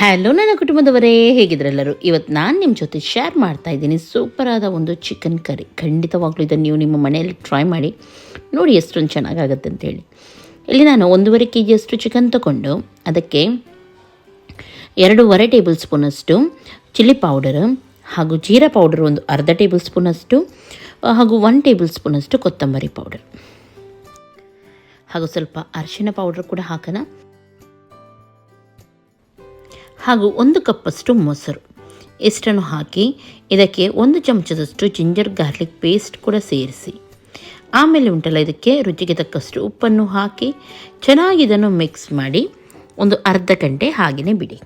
Hello ನನ್ನ ಕುಟುಂಬದವರೇ, ಹೇಗಿದ್ರೆಲ್ಲರೂ? ಇವತ್ತು ನಾನು ನಿಮ್ಮ ಜೊತೆ ಶೇರ್ ಮಾಡ್ತಾ ಇದ್ದೀನಿ ಸೂಪರಾದ ಒಂದು ಚಿಕನ್ ಕರಿ ಖಂಡಿತವಾಗ್ಲೂ ಇದನ್ನು ನೀವು ನಿಮ್ಮ ಮನೆಯಲ್ಲಿ ಟ್ರೈ ಮಾಡಿ, ನೋಡಿ ಎಷ್ಟೊಂದು ಚೆನ್ನಾಗಾಗುತ್ತೆ ಅಂತೇಳಿ ಇಲ್ಲಿ ನಾನು ಒಂದೂವರೆ ಕೆ ಜಿಯಷ್ಟು ಚಿಕನ್ ತಗೊಂಡು, ಅದಕ್ಕೆ ಎರಡೂವರೆ ಟೇಬಲ್ ಸ್ಪೂನಷ್ಟು ಚಿಲ್ಲಿ ಪೌಡರ್ ಹಾಗೂ ಜೀರಾ ಪೌಡರ್ ಒಂದು ಅರ್ಧ ಟೇಬಲ್ ಸ್ಪೂನಷ್ಟು ಹಾಗೂ ಒನ್ ಟೇಬಲ್ ಸ್ಪೂನಷ್ಟು ಕೊತ್ತಂಬರಿ ಪೌಡರ್ ಹಾಗೂ ಸ್ವಲ್ಪ ಅರಿಶಿನ ಪೌಡರ್ ಕೂಡ ಹಾಕೋಣ. ಹಾಗೂ ಒಂದು ಕಪ್ಪಷ್ಟು ಮೊಸರು. ಇಷ್ಟನ್ನು ಹಾಕಿ, ಇದಕ್ಕೆ ಒಂದು ಚಮಚದಷ್ಟು ಜಿಂಜರ್ ಗಾರ್ಲಿಕ್ ಪೇಸ್ಟ್ ಕೂಡ ಸೇರಿಸಿ. ಆಮೇಲೆ ಉಂಟಲ್ಲ, ಇದಕ್ಕೆ ರುಚಿಗೆ ತಕ್ಕಷ್ಟು ಉಪ್ಪನ್ನು ಹಾಕಿ, ಚೆನ್ನಾಗಿ ಇದನ್ನು ಮಿಕ್ಸ್ ಮಾಡಿ ಒಂದು ಅರ್ಧ ಗಂಟೆ ಹಾಗೆಯೇ ಬಿಡಿ.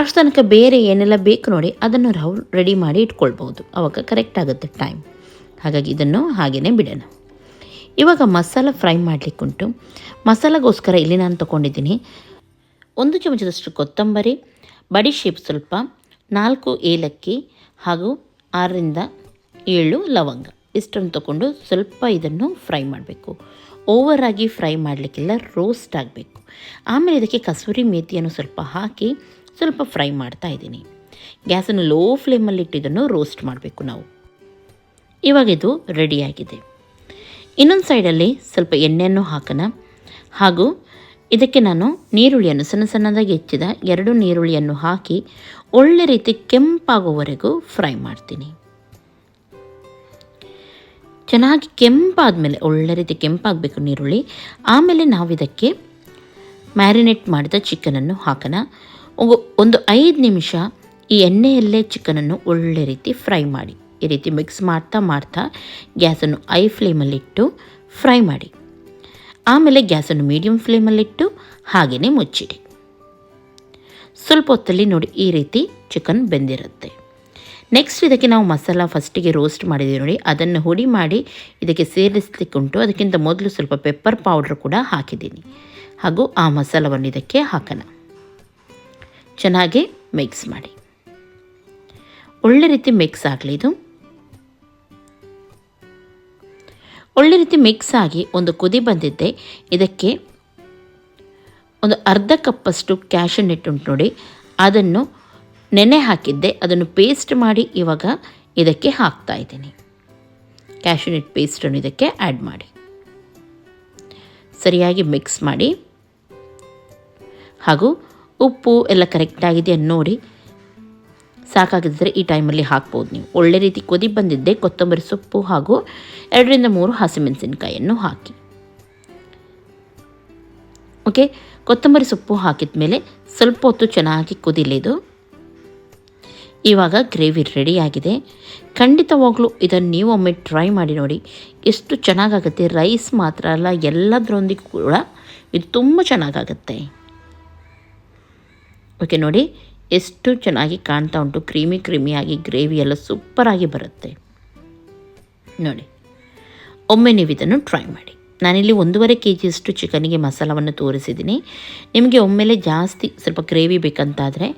ಅಷ್ಟು ತನಕ ಬೇರೆ ಏನೆಲ್ಲ ಬೇಕು ನೋಡಿ, ಅದನ್ನು ನಾವು ರೆಡಿ ಮಾಡಿ ಇಟ್ಕೊಳ್ಬೋದು ಅವಾಗ ಕರೆಕ್ಟ್ ಆಗುತ್ತೆ ಟೈಮ್ ಹಾಗಾಗಿ ಇದನ್ನು ಹಾಗೆಯೇ ಬಿಡೋಣ. ಇವಾಗ ಮಸಾಲ ಫ್ರೈ ಮಾಡಲಿಕ್ಕುಂಟು. ಮಸಾಲಗೋಸ್ಕರ ಇಲ್ಲಿ ನಾನು ತೊಗೊಂಡಿದ್ದೀನಿ ಒಂದು ಚಮಚದಷ್ಟು ಕೊತ್ತಂಬರಿ ಬಡಿಶೇಪ್ ಸ್ವಲ್ಪ, ನಾಲ್ಕು ಏಲಕ್ಕಿ ಹಾಗೂ ಆರರಿಂದ ಏಳು ಲವಂಗ. ಇಷ್ಟನ್ನು ತಗೊಂಡು ಸ್ವಲ್ಪ ಇದನ್ನು ಫ್ರೈ ಮಾಡಬೇಕು. ಓವರಾಗಿ ಫ್ರೈ ಮಾಡಲಿಕ್ಕೆಲ್ಲ ರೋಸ್ಟ್ ಆಗಬೇಕು. ಆಮೇಲೆ ಇದಕ್ಕೆ ಕಸೂರಿ ಮೇತಿಯನ್ನು ಸ್ವಲ್ಪ ಹಾಕಿ ಸ್ವಲ್ಪ ಫ್ರೈ ಮಾಡ್ತಾ ಇದ್ದೀನಿ. ಗ್ಯಾಸನ್ನು ಲೋ ಫ್ಲೇಮಲ್ಲಿ ಇಟ್ಟಿದ್ದನ್ನು ರೋಸ್ಟ್ ಮಾಡಬೇಕು ನಾವು. ಇವಾಗ ಇದು ರೆಡಿಯಾಗಿದೆ ಇನ್ನೊಂದು ಸೈಡಲ್ಲಿ ಸ್ವಲ್ಪ ಎಣ್ಣೆಯನ್ನು ಹಾಕೋಣ. ಹಾಗೂ ಇದಕ್ಕೆ ನಾನು ನೀರುಳ್ಳಿಯನ್ನು ಸಣ್ಣ ಸಣ್ಣದಾಗಿ ಹೆಚ್ಚಿದ ಎರಡು ನೀರುಳ್ಳಿಯನ್ನು ಹಾಕಿ ಒಳ್ಳೆ ರೀತಿ ಕೆಂಪಾಗುವವರೆಗೂ ಫ್ರೈ ಮಾಡ್ತೀನಿ. ಚೆನ್ನಾಗಿ ಕೆಂಪಾದ ಮೇಲೆ ಒಳ್ಳೆ ರೀತಿ ಕೆಂಪಾಗಬೇಕು ನೀರುಳ್ಳಿ. ಆಮೇಲೆ ನಾವು ಇದಕ್ಕೆ ಮ್ಯಾರಿನೇಟ್ ಮಾಡಿದ ಚಿಕನನ್ನು ಹಾಕೋಣ. ಒಂದು- ಐದು ನಿಮಿಷ ಈ ಎಣ್ಣೆಯಲ್ಲೇ ಚಿಕನನ್ನು ಒಳ್ಳೆ ರೀತಿ ಫ್ರೈ ಮಾಡಿ. ಈ ರೀತಿ ಮಿಕ್ಸ್ ಮಾಡ್ತಾ ಮಾಡ್ತಾ ಗ್ಯಾಸನ್ನು ಐ ಫ್ಲೇಮಲ್ಲಿಟ್ಟು ಫ್ರೈ ಮಾಡಿ. ಆಮೇಲೆ ಗ್ಯಾಸನ್ನು ಮೀಡಿಯಂ ಫ್ಲೇಮಲ್ಲಿಟ್ಟು ಹಾಗೆಯೇ ಮುಚ್ಚಿಡಿ. ಸ್ವಲ್ಪ ಹೊತ್ತಲ್ಲಿ ನೋಡಿ ಈ ರೀತಿ ಚಿಕನ್ ಬೆಂದಿರುತ್ತೆ. ನೆಕ್ಸ್ಟ್ ಇದಕ್ಕೆ ನಾವು ಮಸಾಲ ಫಸ್ಟಿಗೆ ರೋಸ್ಟ್ ಮಾಡಿದ್ದೀವಿ ನೋಡಿ, ಅದನ್ನು ಹುಡಿ ಮಾಡಿ ಇದಕ್ಕೆ ಸೇರಿಸ್ಲಿಕ್ಕುಂಟು ಅದಕ್ಕಿಂತ ಮೊದಲು ಸ್ವಲ್ಪ ಪೆಪ್ಪರ್ ಪೌಡ್ರ್ ಕೂಡ ಹಾಕಿದ್ದೀನಿ. ಹಾಗೂ ಆ ಮಸಾಲವನ್ನು ಇದಕ್ಕೆ ಹಾಕೋಣ. ಚೆನ್ನಾಗಿ ಮಿಕ್ಸ್ ಮಾಡಿ. ಒಳ್ಳೆ ರೀತಿ ಮಿಕ್ಸ್ ಆಗಲಿ ಇದು. ಒಳ್ಳೆ ರೀತಿ ಮಿಕ್ಸ್ ಆಗಿ ಒಂದು ಕುದಿ ಬಂದಿದ್ದೆ. ಇದಕ್ಕೆ ಒಂದು ಅರ್ಧ ಕಪ್ಪಷ್ಟು ಕ್ಯಾಶನ್ ಉಂಟು ನೋಡಿ. ಅದನ್ನು ನೆನೆ ಹಾಕಿದ್ದೆ. ಅದನ್ನು ಪೇಸ್ಟ್ ಮಾಡಿ ಇವಾಗ ಇದಕ್ಕೆ ಹಾಕ್ತಾ ಇದ್ದೀನಿ. ಕ್ಯಾಶು ನೆಟ್ ಪೇಸ್ಟನ್ನು ಇದಕ್ಕೆ ಆ್ಯಡ್ ಮಾಡಿ. ಸರಿಯಾಗಿ ಮಿಕ್ಸ್ ಮಾಡಿ. ಹಾಗೂ ಉಪ್ಪು ಎಲ್ಲ ಕರೆಕ್ಟಾಗಿದೆಯಾ ನೋಡಿ. ಸಾಕಾಗಿದ್ದರೆ ಈ ಟೈಮಲ್ಲಿ ಹಾಕ್ಬೋದು ನೀವು. ಒಳ್ಳೆ ರೀತಿ ಕೊದಿ ಬಂದಿದ್ದೆ ಕೊತ್ತಂಬರಿ ಸೊಪ್ಪು ಹಾಗೂ ಎರಡರಿಂದ ಮೂರು ಹಸಿಮೆಣಸಿನಕಾಯಿಯನ್ನು ಹಾಕಿ. ಓಕೆ ಕೊತ್ತಂಬರಿ ಸೊಪ್ಪು ಹಾಕಿದ ಮೇಲೆ ಸ್ವಲ್ಪ ಹೊತ್ತು ಚೆನ್ನಾಗಿ ಕುದಿಲಿದು ಇವಾಗ ಗ್ರೇವಿ ರೆಡಿಯಾಗಿದೆ. ಖಂಡಿತವಾಗಲೂ ಇದನ್ನು ನೀವು ಒಮ್ಮೆ ಟ್ರೈ ಮಾಡಿ ನೋಡಿ. ಎಷ್ಟು ಚೆನ್ನಾಗಾಗುತ್ತೆ? ರೈಸ್ ಮಾತ್ರ ಅಲ್ಲ, ಎಲ್ಲದರೊಂದಿಗೂ ಕೂಡ ಇದು ತುಂಬ ಚೆನ್ನಾಗಾಗುತ್ತೆ. ಓಕೆ ನೋಡಿ. ಎಷ್ಟು ಚೆನ್ನಾಗಿ ಕಾಣ್ತಾ ಉಂಟು. ಕ್ರೀಮಿ ಕ್ರೀಮಿಯಾಗಿ ಗ್ರೇವಿ ಎಲ್ಲ ಸೂಪರಾಗಿ ಬರುತ್ತೆ. ನೋಡಿ, ಒಮ್ಮೆ ನೀವು ಇದನ್ನು ಟ್ರೈ ಮಾಡಿ. ನಾನಿಲ್ಲಿ ಒಂದೂವರೆ ಕೆ ಜಿಯಷ್ಟು ಚಿಕನಿಗೆ ಮಸಾಲವನ್ನು ತೋರಿಸಿದ್ದೀನಿ. ನಿಮಗೆ ಒಮ್ಮೆಲೆ ಜಾಸ್ತಿ ಸ್ವಲ್ಪ ಗ್ರೇವಿ ಬೇಕಂತಾದರೆ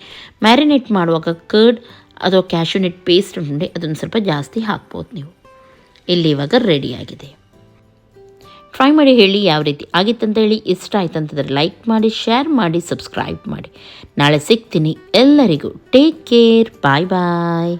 ಮ್ಯಾರಿನೇಟ್ ಮಾಡುವಾಗ ಕರ್ಡ್ ಅಥವಾ ಕ್ಯಾಶುನೆಟ್ ಪೇಸ್ಟ್ ಉಂಟು ಅದನ್ನು ಸ್ವಲ್ಪ ಜಾಸ್ತಿ ಹಾಕ್ಬೋದು ನೀವು. ಇಲ್ಲಿ ಇವಾಗ ರೆಡಿಯಾಗಿದೆ ಟ್ರೈ ಮಾಡಿ ಹೇಳಿ ಯಾವ ರೀತಿ ಆಗಿತ್ತಂತ ಹೇಳಿ ಇಷ್ಟ ಆಯ್ತು ಅಂತಂದ್ರೆ ಲೈಕ್ ಮಾಡಿ ಶೇರ್ ಮಾಡಿ ಸಬ್ಸ್ಕ್ರೈಬ್ ಮಾಡಿ. ನಾಳೆ ಸಿಗ್ತೀನಿ ಎಲ್ಲರಿಗೂ. ಟೇಕ್ ಕೇರ್ ಬಾಯ್ ಬಾಯ್